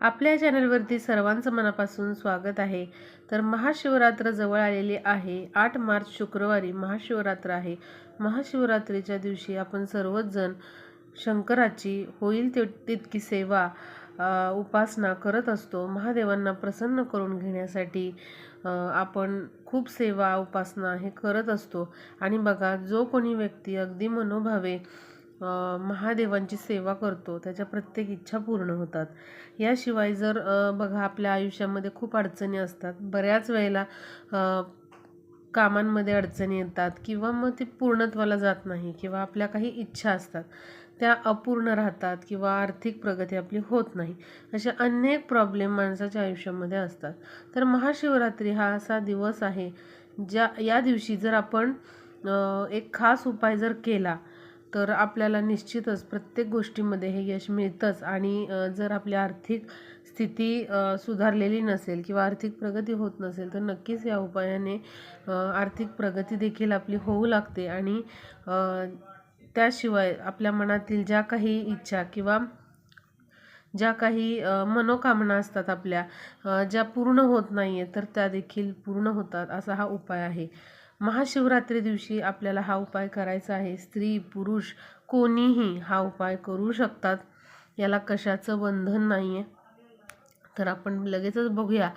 आपल्या चॅनलवरती सर्वांचं मनापासून स्वागत आहे. तर महाशिवरात्र जवळ आलेली आहे. आठ मार्च शुक्रवारी महाशिवरात्र आहे. महाशिवरात्रीच्या दिवशी आपण सर्वच जण शंकराची होईल ते तितकी सेवा उपासना करत असतो. महादेवांना प्रसन्न करून घेण्यासाठी आपण खूप सेवा उपासना हे करत असतो. आणि बघा जो कोणी व्यक्ती अगदी मनोभावे महादेवांची सेवा करतो त्याच्या प्रत्येक इच्छा पूर्ण होतात. याशिवाय जर बघा आपल्या आयुष्यामध्ये खूप अडचणी असतात. बऱ्याच वेळेला कामांमध्ये अडचणी येतात किंवा मग ते पूर्णत्वाला जात नाही किंवा आपल्या काही इच्छा असतात. त्या अपूर्ण राहतात किंवा आर्थिक प्रगती आपली होत नाही. असे अनेक प्रॉब्लेम माणसाच्या आयुष्यामध्ये असतात. तर महाशिवरात्री हा असा दिवस आहे ज्या या दिवशी जर आपण एक खास उपाय जर केला तर आपल्याला निश्चितच प्रत्येक गोष्टीमध्ये हे यश मिळतंच. आणि जर आपली आर्थिक स्थिती सुधारलेली नसेल किंवा आर्थिक प्रगती होत नसेल तर नक्कीच या उपायाने आर्थिक प्रगती देखील आपली होऊ लागते. आणि त्याशिवाय आपल्या मनातील ज्या काही इच्छा किंवा ज्या काही मनोकामना असतात आपल्या ज्या पूर्ण होत नाही आहे तर त्या देखील पूर्ण होतात असा हा उपाय आहे. महाशिवरात्री दिवशी आपल्याला हा उपाय करायचा आहे. स्त्री पुरुष कोणीही हा उपाय करू शकतात. याला कशाचं बंधन नाही आहे तर आपण लगेचच बघूया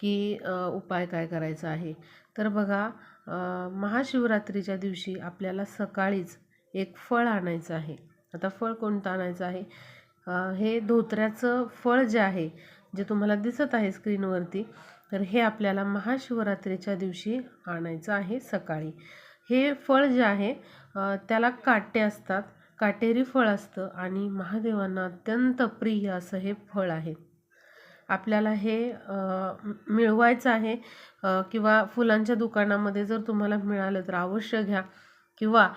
की उपाय काय करायचा आहे. तर बघा महाशिवरात्रीच्या दिवशी आपल्याला सकाळीच एक फळ आणायचं आहे. आता फळ कोणतं आणायचं आहे? हे धोत्र्याचं फळ जे आहे जे तुम्हाला दिसत आहे स्क्रीनवरती तर हे आपल्याला महाशिवरात्रीच्या दिवशी आणायचं आहे सकाळी. हे फळ जे आहे त्याला काटे असतात. काटेरी फळ असतं आणि महादेवांना अत्यंत प्रिय असं हे फळ आहे. आपल्याला हे मिळवायचं आहे किंवा फुलांच्या दुकानामध्ये जर तुम्हाला मिळालं तर अवश्य घ्या. किंवा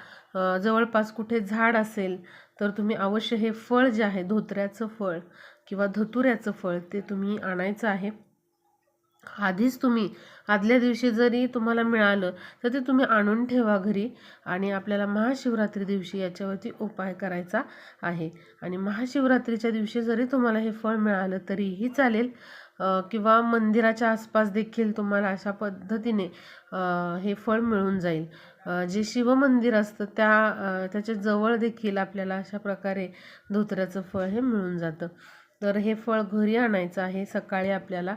जवळपास कुठे झाड असेल तर तुम्ही अवश्य हे फळ जे आहे धोत्र्याचं फळ किंवा धतुऱ्याचं फळ ते तुम्ही आणायचं आहे. आधीच तुम्ही आदल्या दिवशी जरी तुम्हाला मिळालं तर ते तुम्ही आणून ठेवा घरी आणि आपल्याला महाशिवरात्री दिवशी याच्यावरती उपाय करायचा आहे. आणि महाशिवरात्रीच्या दिवशी जरी तुम्हाला हे फळ मिळालं तरीही चालेल. किंवा मंदिराच्या आसपास देखील तुम्हाला अशा पद्धतीने हे फळ मिळून जाईल. जे शिवमंदिर असतं त्या त्याच्याजवळ देखील आपल्याला अशा प्रकारे धोत्र्याचं फळ हे मिळून जातं. तर हे फळ घरी आणायचं आहे सकाळी आपल्याला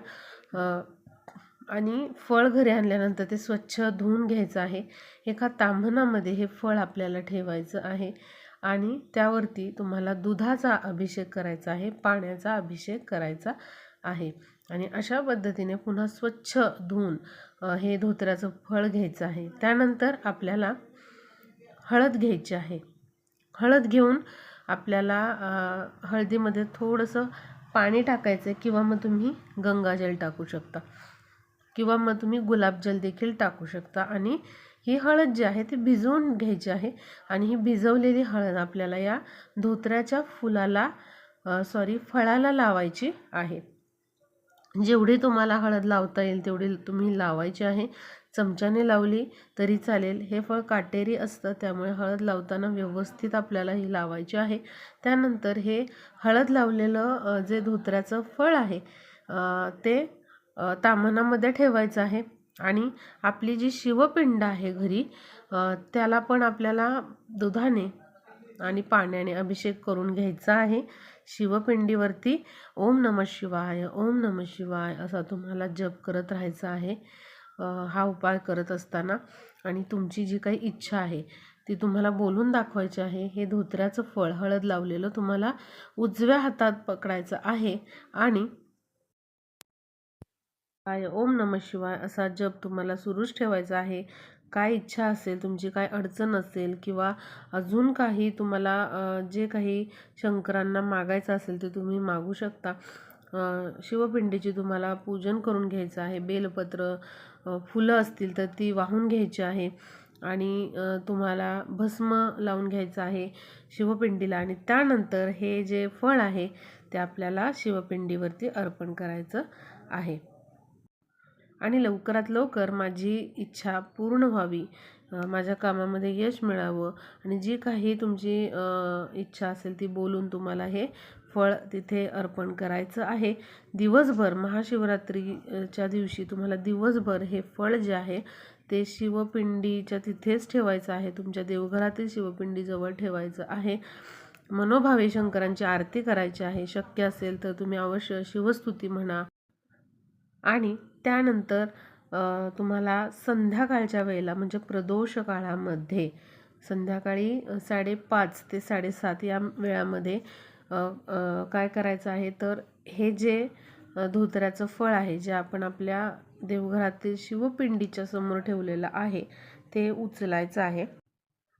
आणि फळ घरी आणल्यानंतर ते स्वच्छ धुवून घ्यायचं आहे. एका तांबणामध्ये हे फळ आपल्याला ठेवायचं आहे आणि त्यावरती तुम्हाला दुधाचा अभिषेक करायचा आहे पाण्याचा अभिषेक करायचा आहे. आणि अशा पद्धतीने पुन्हा स्वच्छ धुवून हे धोत्र्याचं फळ घ्यायचं आहे. त्यानंतर आपल्याला हळद घ्यायची आहे. हळद घेऊन आपल्याला हळदीमध्ये थोडंसं पाणी टाकायचं आहे किंवा मग तुम्ही गंगाजल टाकू शकता. किंवा मग तुम्ही गुलाबजल देखील टाकू शकता. आणि ही हळद जी आहे ती भिजवून घ्यायची आहे. आणि ही भिजवलेली हळद आपल्याला या धोत्र्याच्या फुलाला सॉरी फळाला लावायची आहे. जेवढी तुम्हाला हळद लावता येईल तेवढी तुम्ही लावायची आहे. चमच्याने लावली तरी चालेल. हे फळ काटेरी असतं त्यामुळे हळद लावताना व्यवस्थित आपल्याला ही लावायची आहे. त्यानंतर हे हळद लावलेलं जे धोत्र्याचं फळ आहे ते ताम्हणामध्ये ठेवायचं आहे. आणि आपली जी शिवपिंड आहे घरी त्याला पण आपल्याला दुधाने आणि पाण्याने अभिषेक करून घ्यायचा आहे. शिवपिंडीवरती ओम नम शिवाय ओम नम शिवाय असा तुम्हाला जप करत राहायचा आहे. हा उपाय करत असताना आणि तुमची जी काही इच्छा आहे ती तुम्हाला बोलून दाखवायची आहे. हे धोत्र्याचं फळ हळद लावलेलं तुम्हाला उजव्या हातात पकडायचं आहे. आणि काय ओम नम शिवाय असा जप तुम्हाला सुरूच ठेवायचा आहे. काय इच्छा असेल तुमची काय अडचण असेल किंवा अजून काही तुम्हाला जे काही शंकरांना मागायचं असेल ते तुम्ही मागू शकता. शिवपिंडीची तुम्हाला पूजन करून घ्यायचं आहे. बेलपत्र फुलं असतील तर ती वाहून घ्यायची आहे. आणि तुम्हाला भस्म लावून घ्यायचं आहे शिवपिंडीला आणि त्यानंतर हे जे फळ आहे ते आपल्याला शिवपिंडीवरती अर्पण करायचं आहे. आणि लवकरात लवकर माझी इच्छा पूर्ण व्हावी. माझ्या कामामध्ये यश मिळावं आणि जी काही तुमची इच्छा असेल ती बोलून तुम्हाला हे फळ तिथे अर्पण करायचं आहे. दिवसभर महाशिवरात्रीच्या दिवशी तुम्हाला दिवसभर हे फळ जे आहे ते शिवपिंडीच्या तिथेच ठेवायचं आहे. तुमच्या देवघरातील शिवपिंडीजवळ ठेवायचं आहे. मनोभावे शंकरांची आरती करायची आहे. शक्य असेल तर तुम्ही अवश्य शिवस्तुती म्हणा आणि त्यानंतर तुम्हाला संध्याकाळच्या वेळेला म्हणजे प्रदोष काळामध्ये संध्याकाळी साडेपाच ते साडेसात या वेळामध्ये काय करायचं आहे तर हे जे धोतऱ्याचं धोत्र्याचं फळ आहे जे आपण आपल्या देवघरातील शिवपिंडीच्या समोर ठेवलेलं आहे ते उचलायचं आहे.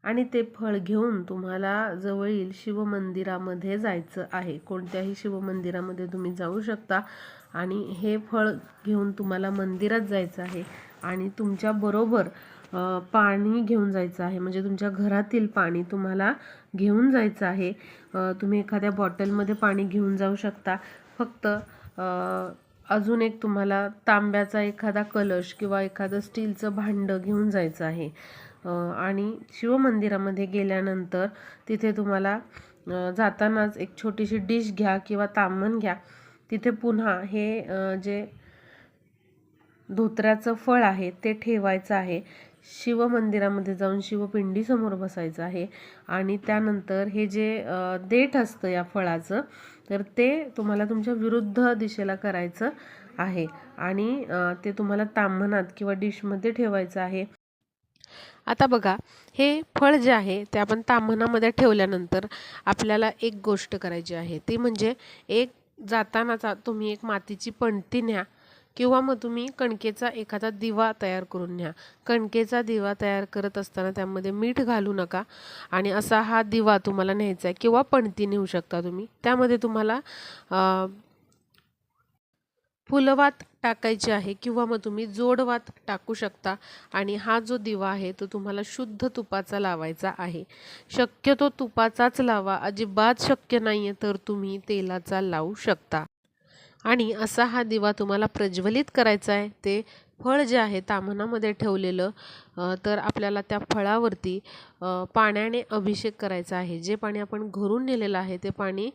आणि ते फळ घेऊन तुम्हाला जवळील शिवमंदिरामध्ये जायचं आहे. कोणत्याही शिवमंदिरामध्ये तुम्ही जाऊ शकता. आणि हे फळ घेऊन तुम्हाला मंदिरात जायचं आहे. आणि तुमच्याबरोबर पाणी घेऊन जायचं आहे. म्हणजे तुमच्या घरातील पाणी तुम्हाला घेऊन जायचं आहे. तुम्ही एखाद्या बॉटलमध्ये पाणी घेऊन जाऊ शकता. फक्त अजून एक तुम्हाला तांब्याचा एखादा कलश किंवा एखादं स्टीलचं भांडं घेऊन जायचं आहे. आणि शिवमंदिरामध्ये गेल्यानंतर तिथे तुम्हाला जातानाच एक छोटीशी डिश घ्या किंवा ताम्हण घ्या. तिथे पुन्हा हे जे धोत्र्याचं फळ आहे ते ठेवायचं आहे. शिवमंदिरामध्ये जाऊन शिवपिंडीसमोर बसायचं आहे. आणि त्यानंतर हे जे देठ असतं या फळाचं तर ते तुम्हाला तुमच्या विरुद्ध दिशेला करायचं आहे. आणि ते तुम्हाला ताम्हणात किंवा डिशमध्ये ठेवायचं आहे. आता बघा हे फळ जे आहे ते आपण ताम्हणामध्ये ठेवल्यानंतर आपल्याला एक गोष्ट करायची आहे. ती म्हणजे एक जातानाचा तुम्ही एक मातीची पणती न्या किंवा मग तुम्ही कणकेचा एखादा दिवा तयार करून न्या. कणकेचा दिवा तयार करत असताना त्यामध्ये मीठ घालू नका आणि असा हा दिवा तुम्हाला न्यायचा आहे किंवा पणती नेऊ शकता तुम्ही. त्यामध्ये तुम्हाला फुलवात टाकायची आहे किंवा मग तुम्ही जोडवात टाकू शकता. आणि हा जो दिवा आहे तो तुम्हाला शुद्ध तुपाचा लावायचा आहे. शक्यतो तुपाचाच लावा. अजिबात शक्य नाही आहे तर तुम्ही तेलाचा लावू शकता. आणि असा हा दिवा तुम्हाला प्रज्वलित करायचा आहे. ते फळ जे आहे तामणामध्ये ठेवलेलं तर आपल्याला त्या फळावरती पाण्याने अभिषेक करायचा आहे. जे पाणी आपण घरून नेलेलं आहे ते पाणी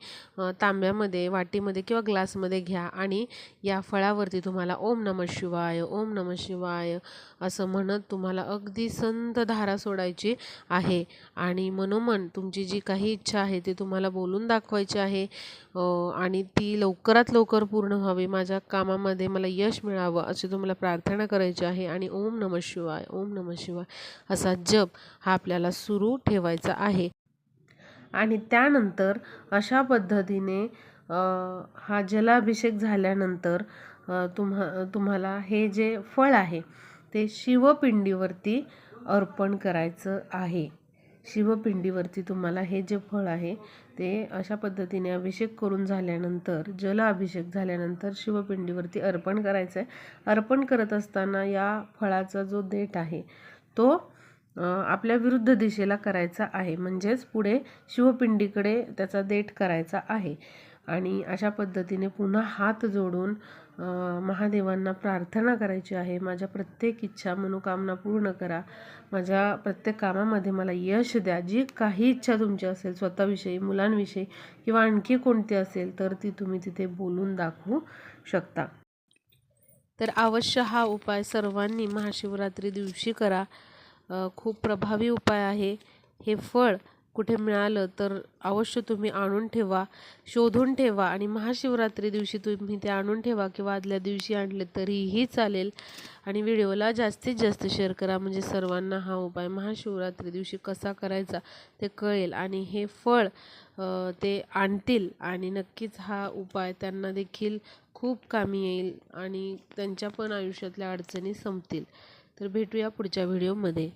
तांब्यामध्ये वाटीमध्ये किंवा ग्लासमध्ये घ्या आणि या फळावरती तुम्हाला ओम नमः शिवाय ओम नमः शिवाय असं म्हणत तुम्हाला अगदी संत धारा सोडायची आहे. आणि मनोमन तुमची जी काही इच्छा आहे ती तुम्हाला बोलून दाखवायची आहे. आणि ती लवकरात लवकर पूर्ण व्हावी. माझ्या कामामध्ये मला यश मिळावं अशी तुम्हाला प्रार्थना करायची आहे. आणि ओम नमः शिवाय ओम नमः शिवाय असा जप हा आपल्याला सुरू ठेवायचा आहे. आणि त्यानंतर अशा पद्धतीने हा जलाभिषेक झाल्यानंतर तुम्हा तुम्हाला हे जे फळ आहे ते शिवपिंडीवरती अर्पण करायचं आहे. शिवपिंडीवरती तुम्हाला हे जे फळ आहे ते अशा पद्धतीने अभिषेक करून झाल्यानंतर जल अभिषेक झाल्यानंतर शिवपिंडीवरती अर्पण करायचं आहे अर्पण करत असताना या फळाचा जो देठ आहे तो आपल्या विरुद्ध दिशेला करायचा आहे. म्हणजेच पुढे शिवपिंडीकडे त्याचा देठ करायचा आहे. आणि अशा पद्धतीने पुन्हा हात जोडून महादेवांना प्रार्थना करायची आहे. माझ्या प्रत्येक इच्छा मनोकामना पूर्ण करा. माझ्या प्रत्येक कामामध्ये मला यश द्या. जी काही इच्छा तुमची असेल स्वतःविषयी मुलांविषयी किंवा आणखी कोणती असेल तर ती तुम्ही तिथे बोलून दाखवू शकता. तर अवश्य हा उपाय सर्वांनी महाशिवरात्री दिवशी करा. खूप प्रभावी उपाय आहे. हे फळ कुठे मिळालं तर अवश्य तुम्ही आणून ठेवा शोधून ठेवा आणि महाशिवरात्री दिवशी तुम्ही ते आणून ठेवा किंवा आदल्या दिवशी आणले तरीही चालेल. आणि व्हिडिओला जास्तीत जास्त शेअर करा. म्हणजे सर्वांना हा उपाय महाशिवरात्री दिवशी कसा करायचा ते कळेल आणि हे फळ ते आणतील आणि नक्कीच हा उपाय त्यांना देखील खूप कामी येईल आणि त्यांच्या पण आयुष्यातल्या अडचणी संपतील. तर भेटूया पुढच्या व्हिडिओमध्ये.